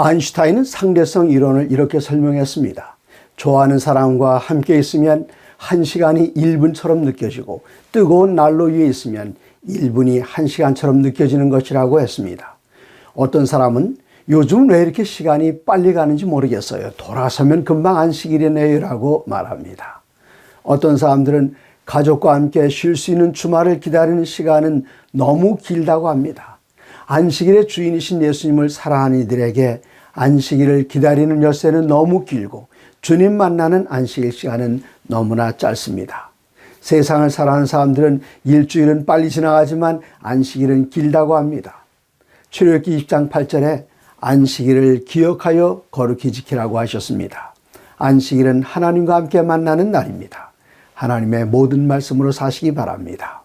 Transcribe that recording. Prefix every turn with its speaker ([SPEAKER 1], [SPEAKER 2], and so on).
[SPEAKER 1] 아인슈타인은 상대성 이론을 이렇게 설명했습니다. 좋아하는 사람과 함께 있으면 한 시간이 1분처럼 느껴지고 뜨거운 난로 위에 있으면 1분이 한 시간처럼 느껴지는 것이라고 했습니다. 어떤 사람은 요즘 왜 이렇게 시간이 빨리 가는지 모르겠어요. 돌아서면 금방 안식일이네요. 라고 말합니다. 어떤 사람들은 가족과 함께 쉴 수 있는 주말을 기다리는 시간은 너무 길다고 합니다. 안식일의 주인이신 예수님을 사랑하는 이들에게 안식일을 기다리는 열쇠는 너무 길고 주님 만나는 안식일 시간은 너무나 짧습니다. 세상을 살아가는 사람들은 일주일은 빨리 지나가지만 안식일은 길다고 합니다. 출애굽기 20장 8절에 안식일을 기억하여 거룩히 지키라고 하셨습니다. 안식일은 하나님과 함께 만나는 날입니다. 하나님의 모든 말씀으로 사시기 바랍니다.